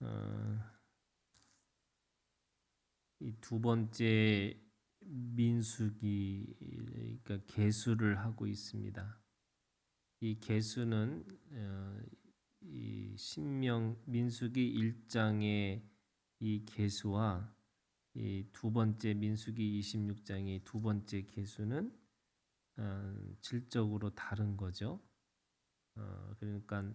어, 이두 번째 민수기 그러니까 개수를 하고 있습니다. 이 개수는 어, 이 신명 민수기 1장의 이 개수와 이 두 번째 민수기 26장의 두 번째 개수는 어, 질적으로 다른 거죠. 어, 그러니까 어,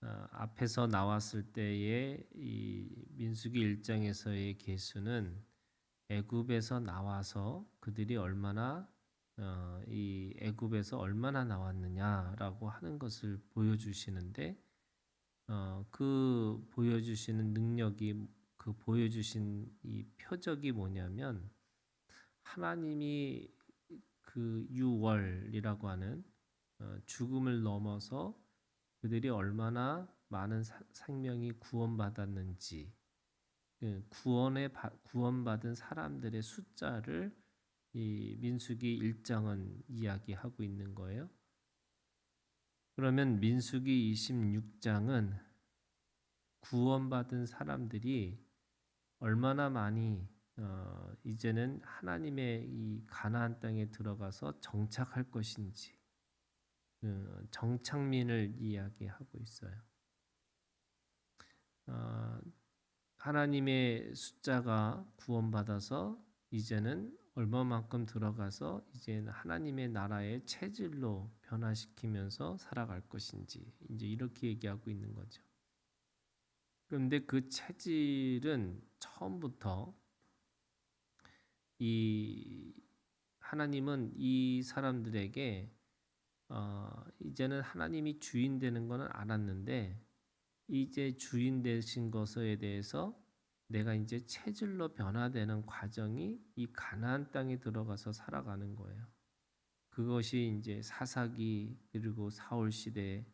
앞에서 나왔을 때의 이 민수기 1장에서의 개수는 애굽에서 나와서 그들이 얼마나 어, 이 애굽에서 얼마나 나왔느냐라고 하는 것을 보여주시는데 어, 그 보여주시는 능력이 그 보여주신 이 표적이 뭐냐면 하나님이 그 유월이라고 하는 어, 죽음을 넘어서 그들이 얼마나 많은 사, 생명이 구원받았는지 그 구원에 구원받은 사람들의 숫자를 이 민수기 1장은 이야기하고 있는 거예요. 그러면 민수기 26장은 구원받은 사람들이 얼마나 많이 어, 이제는 하나님의 이 가나안 땅에 들어가서 정착할 것인지 그 정착민을 이야기하고 있어요. 어, 하나님의 숫자가 구원받아서 이제는 얼마만큼 들어가서 이제는 하나님의 나라의 체질로 변화시키면서 살아갈 것인지 이제 이렇게 얘기하고 있는 거죠. 그런데 그 체질은 처음부터 이 하나님은 이 사람들에게 어, 이제는 하나님이 주인 되는 것은 알았는데 이제 주인 되신 것에 대해서 내가 이제 체질로 변화되는 과정이 이 가나안 땅에 들어가서 살아가는 거예요. 그것이 이제 사사기 그리고 사울 시대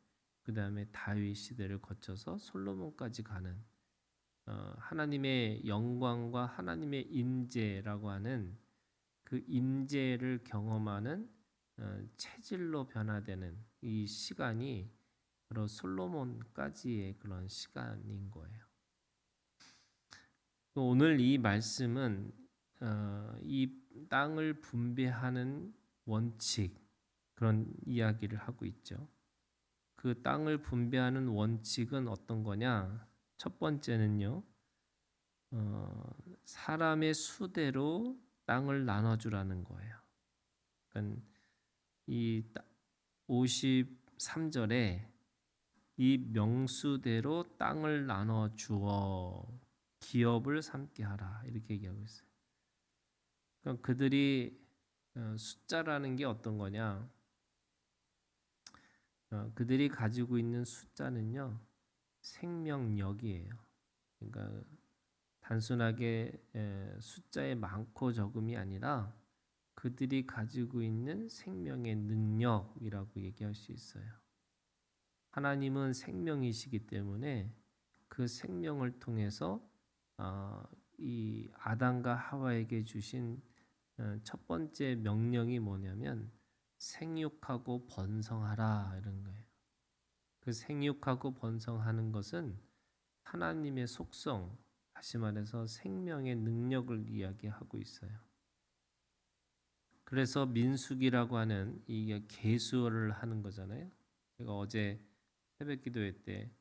그 다음에 다윗 시대를 거쳐서 솔로몬까지 가는 어, 하나님의 영광과 하나님의 임재라고 하는 그 임재를 경험하는 어, 체질로 변화되는 이 시간이 바로 솔로몬까지의 그런 시간인 거예요. 오늘 이 말씀은 어, 이 땅을 분배하는 원칙 그런 이야기를 하고 있죠. 그 땅을 분배하는 원칙은 어떤 거냐? 첫 번째는요, 어, 사람의 수대로 땅을 나눠주라는 거예요. 그러니까 이 53절에 이 명수대로 땅을 나눠 주어 기업을 삼게 하라 이렇게 얘기하고 있어요. 그러니까 그들이 어, 숫자라는 게 어떤 거냐? 어, 그들이 가지고 있는 숫자는요 생명력이에요. 그러니까 단순하게 숫자의 많고 적음이 아니라 그들이 가지고 있는 생명의 능력이라고 얘기할 수 있어요. 하나님은 생명이시기 때문에 그 생명을 통해서 어, 이 아담과 하와에게 주신 어, 첫 번째 명령이 뭐냐면 생육하고 번성하라 이런 거예요. 그 생육하고 번성하는 것은 하나님의 속성, 다시 말해서 생명의 능력을 이야기하고 있어요. 그래서 민숙이라고 하는 이게 개수를 하는 거잖아요. 제가 어제 새벽 기도회 때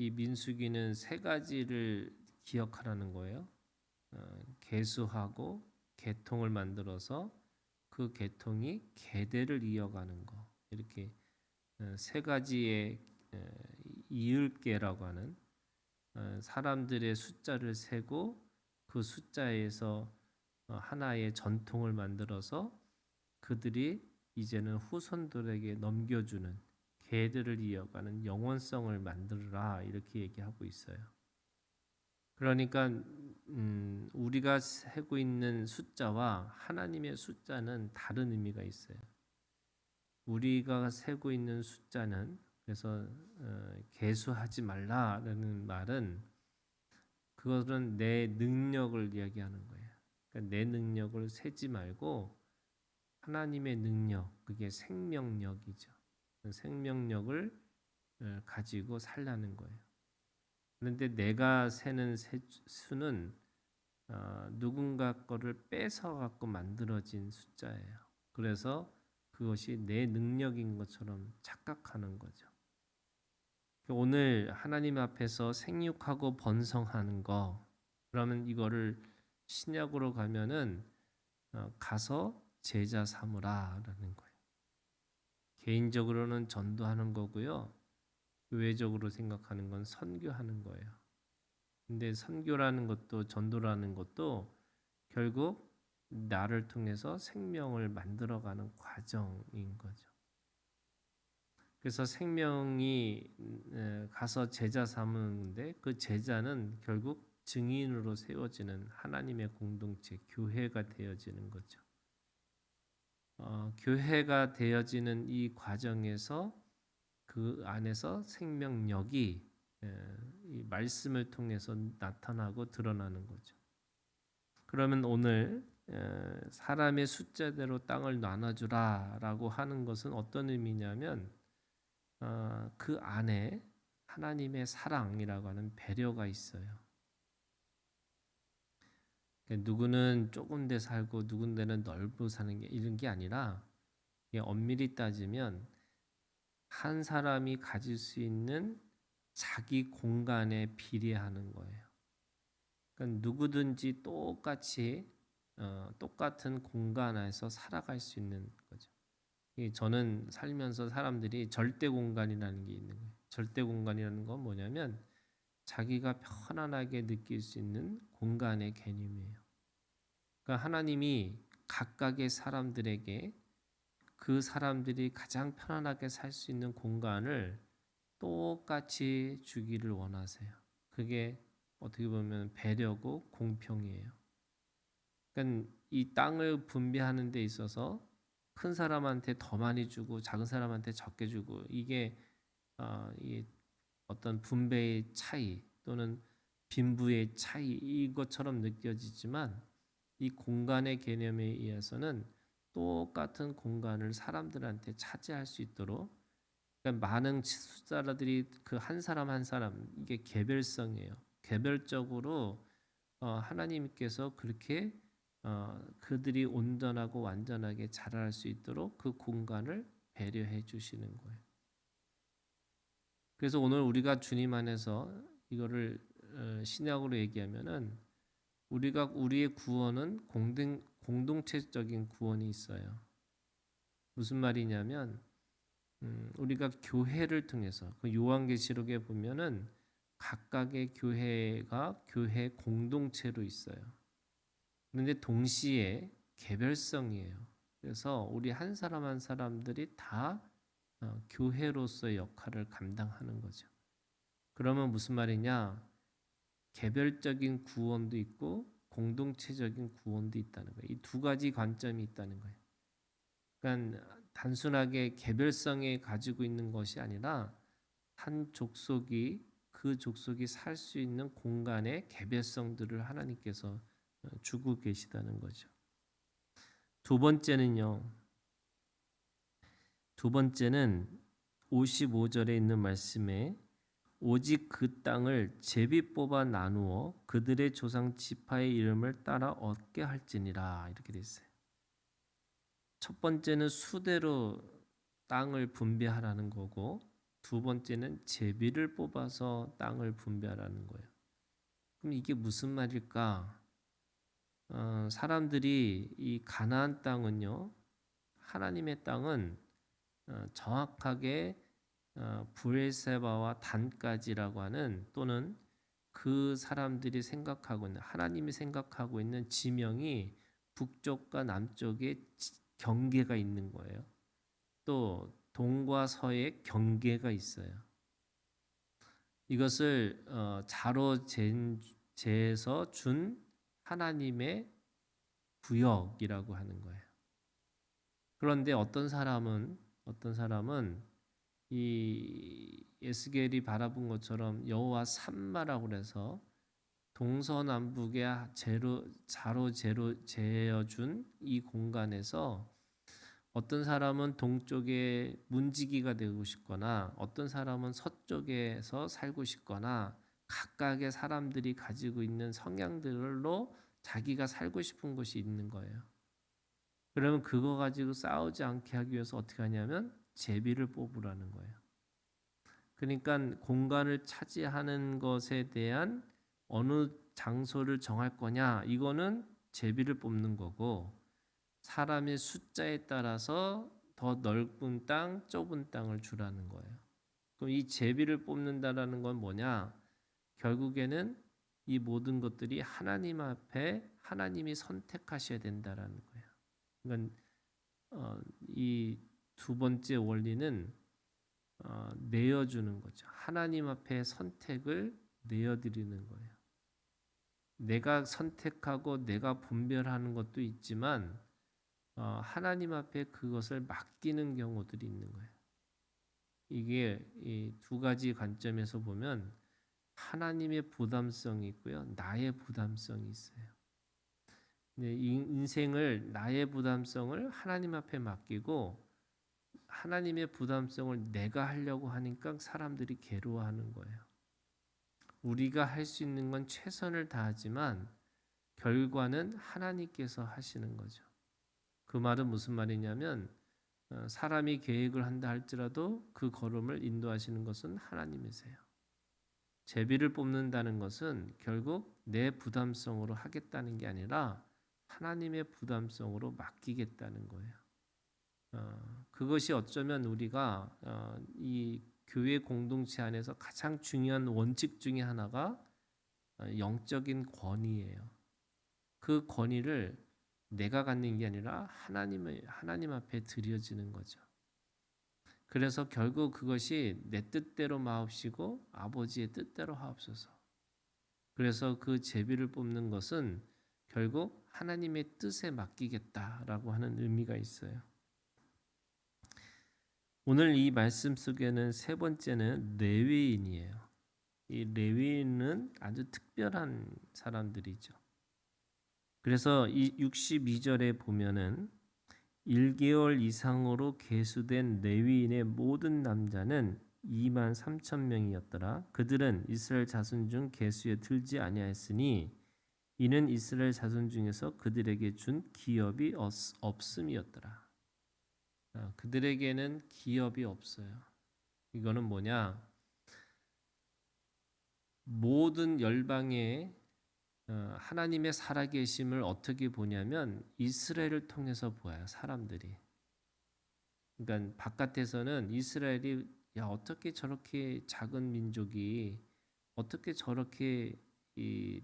이 민숙이는 세 가지를 기억하라는 거예요. 어, 개수하고 개통을 만들어서 그 계통이 계대를 이어가는 거 이렇게 어, 세 가지의 어, 이을계라고 하는 어, 사람들의 숫자를 세고 그 숫자에서 하나의 전통을 만들어서 그들이 이제는 후손들에게 넘겨주는 계들을 이어가는 영원성을 만들라 이렇게 얘기하고 있어요. 그러니까 음, 우리가 세고 있는 숫자와 하나님의 숫자는 다른 의미가 있어요. 우리가 세고 있는 숫자는 그래서 어, 개수하지 말라라는 말은 그것은 내 능력을 이야기하는 거예요. 그러니까 내 능력을 세지 말고 하나님의 능력, 그게 생명력이죠. 그 생명력을 어, 가지고 살라는 거예요. 그런데 내가 세는 세- 수는 어, 누군가 거를 뺏어 갖고 만들어진 숫자예요. 그래서 그것이 내 능력인 것처럼 착각하는 거죠. 오늘 하나님 앞에서 생육하고 번성하는 거 그러면 이거를 신약으로 가면은 어, 가서 제자 삼으라라는 거예요. 개인적으로는 전도하는 거고요. 교회적으로 생각하는 건 선교하는 거예요. 근데 선교라는 것도 전도라는 것도 결국 나를 통해서 생명을 만들어가는 과정인 거죠. 그래서 생명이 에, 가서 제자 삼는데 그 제자는 결국 증인으로 세워지는 하나님의 공동체 교회가 되어지는 거죠. 어, 교회가 되어지는 이 과정에서 그 안에서 생명력이 에, 이 말씀을 통해서 나타나고 드러나는 거죠. 그러면 오늘 에, 사람의 숫자대로 땅을 나눠주라라고 하는 것은 어떤 의미냐면 어, 그 안에 하나님의 사랑이라고 하는 배려가 있어요. 누구는 조금 데 살고 누군 데는 넓고 사는 게 이런 게 아니라 엄밀히 따지면 한 사람이 가질 수 있는 자기 공간에 비례하는 거예요. 그러니까 누구든지 똑같이 어, 똑같은 공간 안에서 살아갈 수 있는 거죠. 저는 살면서 사람들이 절대 공간이라는 게 있는 거예요. 절대 공간이라는 건 뭐냐면 자기가 편안하게 느낄 수 있는 공간의 개념이에요. 그러니까 하나님이 각각의 사람들에게 그 사람들이 가장 편안하게 살 수 있는 공간을 똑같이 주기를 원하세요. 그게 어떻게 보면 배려고 공평이에요. 그러니까 이 땅을 분배하는 데 있어서 큰 사람한테 더 많이 주고 작은 사람한테 적게 주고 이게 어, 이 어떤 분배의 차이 또는 빈부의 차이 이것처럼 느껴지지만 이 공간의 개념에 의해서는 똑같은 공간을 사람들한테 차지할 수 있도록 그러니까 많은 숫자들이 그 한 사람 한 사람 이게 개별성이에요. 개별적으로 어, 하나님께서 그렇게 어, 그들이 온전하고 완전하게 자랄 수 있도록 그 공간을 배려해 주시는 거예요. 그래서 오늘 우리가 주님 안에서 이거를 어, 신약으로 얘기하면은 우리가 우리의 구원은 공동 공동체적인 구원이 있어요. 무슨 말이냐면 음, 우리가 교회를 통해서 그 요한계시록에 보면은 각각의 교회가 교회 공동체로 있어요. 그런데 동시에 개별성이에요. 그래서 우리 한 사람 한 사람들이 다 어, 교회로서의 역할을 감당하는 거죠. 그러면 무슨 말이냐? 개별적인 구원도 있고 공동체적인 구원도 있다는 거예요. 이 두 가지 관점이 있다는 거예요. 그러니까 단순하게 개별성에 가지고 있는 것이 아니라 한 족속이 그 족속이 살 수 있는 공간의 개별성들을 하나님께서 어, 주고 계시다는 거죠. 두 번째는요. 두 번째는 55절에 있는 말씀에 오직 그 땅을 제비 뽑아 나누어 그들의 조상 지파의 이름을 따라 얻게 할지니라 이렇게 돼 있어요. 첫 번째는 수대로 땅을 분배하라는 거고 두 번째는 제비를 뽑아서 땅을 분배하라는 거예요. 그럼 이게 무슨 말일까? 어, 사람들이 이 가나안 땅은요, 하나님의 땅은 어, 정확하게 어, 브엘세바와 단까지라고 하는 또는 그 사람들이 생각하고 있는 하나님이 생각하고 있는 지명이 북쪽과 남쪽에 경계가 있는 거예요. 또 동과 서에 경계가 있어요. 이것을 어, 자로 재서 준 하나님의 구역이라고 하는 거예요. 그런데 어떤 사람은 어떤 사람은 이 에스겔이 바라본 것처럼 여호와 산마라고 그래서 동서남북에 제로 자로 제로 재어준 이 공간에서 어떤 사람은 동쪽에 문지기가 되고 싶거나 어떤 사람은 서쪽에서 살고 싶거나 각각의 사람들이 가지고 있는 성향들로 자기가 살고 싶은 곳이 있는 거예요. 그러면 그거 가지고 싸우지 않게 하기 위해서 어떻게 하냐면 제비를 뽑으라는 거예요. 그러니까 공간을 차지하는 것에 대한 어느 장소를 정할 거냐 이거는 제비를 뽑는 거고 사람의 숫자에 따라서 더 넓은 땅, 좁은 땅을 주라는 거예요. 그럼 이 제비를 뽑는다라는 건 뭐냐? 결국에는 이 모든 것들이 하나님 앞에 하나님이 선택하셔야 된다라는 거예요. 그러니까 어, 이 두 번째 원리는 어, 내어주는 거죠. 하나님 앞에 선택을 내어드리는 거예요. 내가 선택하고 내가 분별하는 것도 있지만 어, 하나님 앞에 그것을 맡기는 경우들이 있는 거예요. 이게 이두 가지 관점에서 보면 하나님의 부담성이 있고요, 나의 부담성이 있어요. 네, 인생을 나의 부담성을 하나님 앞에 맡기고 하나님의 부담성을 내가 하려고 하니까 사람들이 괴로워하는 거예요. 우리가 할 수 있는 건 최선을 다하지만 결과는 하나님께서 하시는 거죠. 그 말은 무슨 말이냐면 어, 사람이 계획을 한다 할지라도 그 걸음을 인도하시는 것은 하나님이세요. 제비를 뽑는다는 것은 결국 내 부담성으로 하겠다는 게 아니라 하나님의 부담성으로 맡기겠다는 거예요. 어, 그것이 어쩌면 우리가 어, 이 교회 공동체 안에서 가장 중요한 원칙 중의 하나가 어, 영적인 권위예요. 그 권위를 내가 갖는 게 아니라 하나님의 하나님 앞에 드려지는 거죠. 그래서 결국 그것이 내 뜻대로 마옵시고 아버지의 뜻대로 하옵소서. 그래서 그 제비를 뽑는 것은 결국 하나님의 뜻에 맡기겠다라고 하는 의미가 있어요. 오늘 이 말씀 속에는 세 번째는 레위인이에요. 이 레위인은 아주 특별한 사람들이죠. 그래서 이 62절에 보면은 1개월 이상으로 계수된 레위인의 모든 남자는 2만 3천 명이었더라. 그들은 이스라엘 자손 중 계수에 들지 아니하였으니 이는 이스라엘 자손 중에서 그들에게 준 기업이 없음이었더라. 아, 그들에게는 기업이 없어요. 이거는 뭐냐? 모든 열방의 어, 하나님의 살아계심을 어떻게 보냐면 이스라엘을 통해서 보아요. 사람들이. 그러니까 바깥에서는 이스라엘이 야 어떻게 저렇게 작은 민족이 어떻게 저렇게 이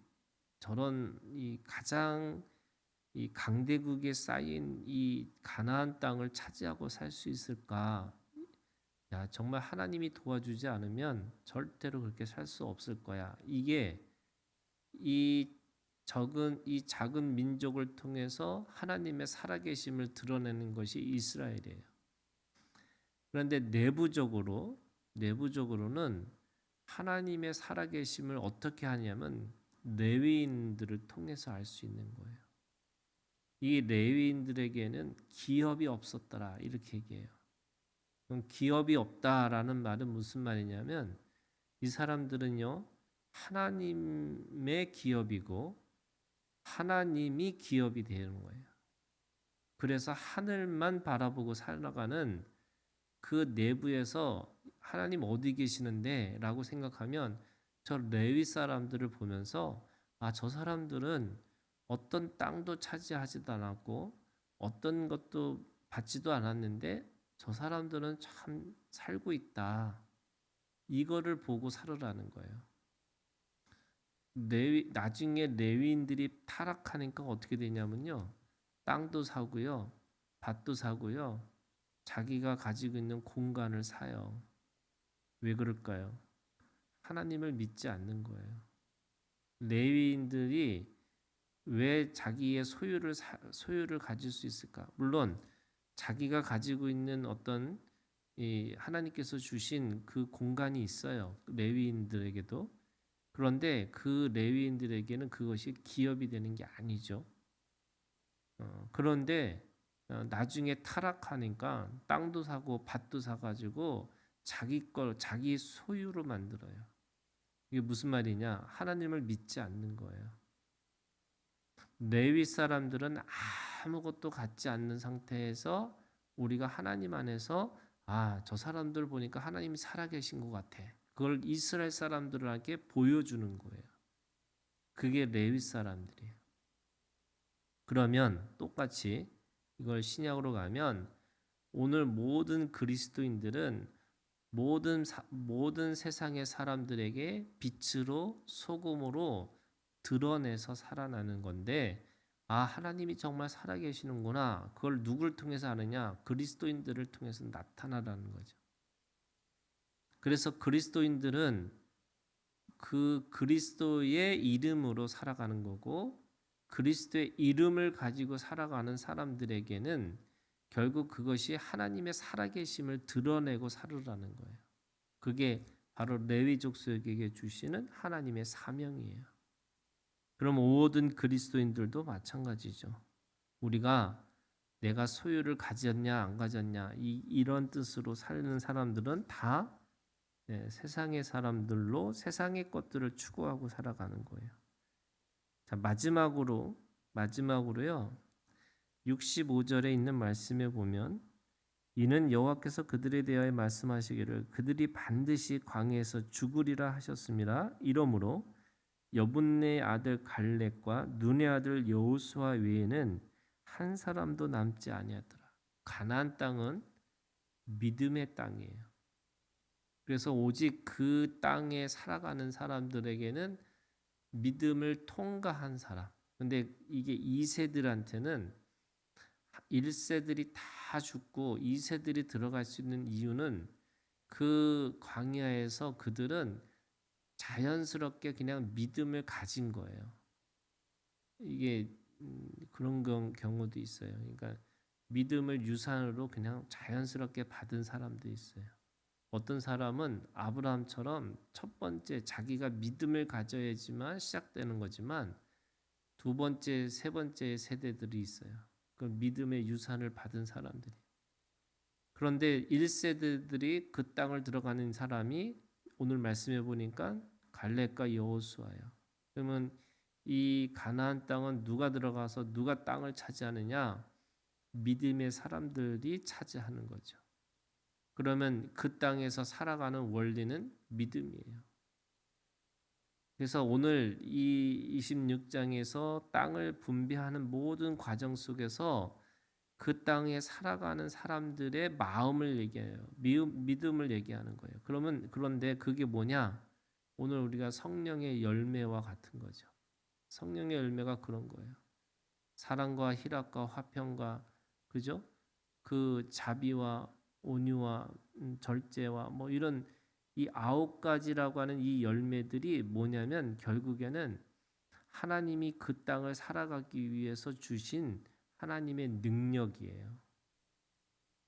저런 이 가장 이 강대국에 쌓인 이 가나안 땅을 차지하고 살 수 있을까? 야, 정말 하나님이 도와주지 않으면 절대로 그렇게 살 수 없을 거야. 이게 이 적은 이 작은 민족을 통해서 하나님의 살아계심을 드러내는 것이 이스라엘이에요. 그런데 내부적으로 내부적으로는 하나님의 살아계심을 어떻게 하냐면 레위인들을 통해서 알 수 있는 거예요. 이 레위인들에게는 기업이 없었더라 이렇게 얘기해요. 그럼 기업이 없다라는 말은 무슨 말이냐면 이 사람들은요 하나님의 기업이고 하나님이 기업이 되는 거예요. 그래서 하늘만 바라보고 살아가는 그 내부에서 하나님 어디 계시는데 라고 생각하면 저 레위 사람들을 보면서 아 저 사람들은 어떤 땅도 차지하지도 않았고 어떤 것도 받지도 않았는데 저 사람들은 참 살고 있다. 이거를 보고 살으라는 거예요. 레위, 나중에 레위인들이 타락하니까 어떻게 되냐면요. 땅도 사고요. 밭도 사고요. 자기가 가지고 있는 공간을 사요. 왜 그럴까요? 하나님을 믿지 않는 거예요. 레위인들이 왜 자기의 소유를 소유를 가질 수 있을까? 물론 자기가 가지고 있는 어떤 이 하나님께서 주신 그 공간이 있어요. 레위인들에게도. 그런데 그 레위인들에게는 그것이 기업이 되는 게 아니죠. 어, 그런데 어, 나중에 타락하니까 땅도 사고 밭도 사가지고 자기 걸 자기 소유로 만들어요. 이게 무슨 말이냐? 하나님을 믿지 않는 거예요. 레위 사람들은 아무것도 갖지 않는 상태에서 우리가 하나님 안에서 아, 저 사람들 보니까 하나님이 살아계신 것 같아. 그걸 이스라엘 사람들에게 보여주는 거예요. 그게 레위 사람들이에요. 그러면 똑같이 이걸 신약으로 가면 오늘 모든 그리스도인들은 모든 사, 모든 세상의 사람들에게 빛으로 소금으로 드러내서 살아나는 건데 아 하나님이 정말 살아계시는구나 그걸 누굴 통해서 하느냐 그리스도인들을 통해서 나타나라는 거죠. 그래서 그리스도인들은 그 그리스도의 이름으로 살아가는 거고 그리스도의 이름을 가지고 살아가는 사람들에게는 결국 그것이 하나님의 살아계심을 드러내고 살으라는 거예요. 그게 바로 레위 족속에게 주시는 하나님의 사명이에요. 그럼 모든 그리스도인들도 마찬가지죠. 우리가 내가 소유를 가졌냐 안 가졌냐 이, 이런 뜻으로 사는 사람들은 다 네, 세상의 사람들로 세상의 것들을 추구하고 살아가는 거예요. 자 마지막으로 마지막으로요 65절에 있는 말씀에 보면 이는 여호와께서 그들에 대하여 말씀하시기를 그들이 반드시 광야에서 죽으리라 하셨습니다. 이러므로 여분네 아들 갈렙과 눈의 아들 여호수아 외에는 한 사람도 남지 아니하더라. 가나안 땅은 믿음의 땅이에요. 그래서 오직 그 땅에 살아가는 사람들에게는 믿음을 통과한 사람. 근데 이게 2세들한테는 1세들이 다 죽고 2세들이 들어갈 수 있는 이유는 그 광야에서 그들은 자연스럽게 그냥 믿음을 가진 거예요. 이게 음, 그런 경우도 있어요. 그러니까 믿음을 유산으로 그냥 자연스럽게 받은 사람도 있어요. 어떤 사람은 아브라함처럼 첫 번째 자기가 믿음을 가져야지만 시작되는 거지만 두 번째, 세 번째 세대들이 있어요. 그 믿음의 유산을 받은 사람들이. 그런데 1세대들이 그 땅을 들어가는 사람이 오늘 말씀해 보니까 갈렙과 여호수아예요. 그러면 이 가나안 땅은 누가 들어가서 누가 땅을 차지하느냐? 믿음의 사람들이 차지하는 거죠. 그러면 그 땅에서 살아가는 원리는 믿음이에요. 그래서 오늘 이 26장에서 땅을 분배하는 모든 과정 속에서 그 땅에 살아가는 사람들의 마음을 얘기해요. 믿음을 얘기하는 거예요. 그러면 그런데 그게 뭐냐? 오늘 우리가 성령의 열매와 같은 거죠. 성령의 열매가 그런 거예요. 사랑과 희락과 화평과 그죠? 그 자비와 온유와 음, 절제와 뭐 이런 이 아홉 가지라고 하는 이 열매들이 뭐냐면 결국에는 하나님이 그 땅을 살아가기 위해서 주신 하나님의 능력이에요.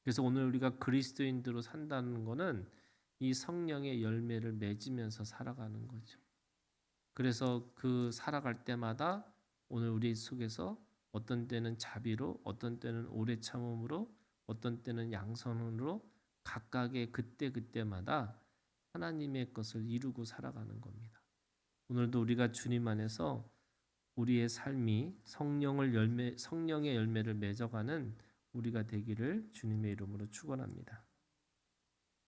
그래서 오늘 우리가 그리스도인들로 산다는 것은 이 성령의 열매를 맺으면서 살아가는 거죠. 그래서 그 살아갈 때마다 오늘 우리 속에서 어떤 때는 자비로, 어떤 때는 오래 참음으로, 어떤 때는 양선으로 각각의 그때 그때마다 하나님의 것을 이루고 살아가는 겁니다. 오늘도 우리가 주님 안에서 우리의 삶이 성령을 열매 성령의 열매를 맺어가는 우리가 되기를 주님의 이름으로 축원합니다.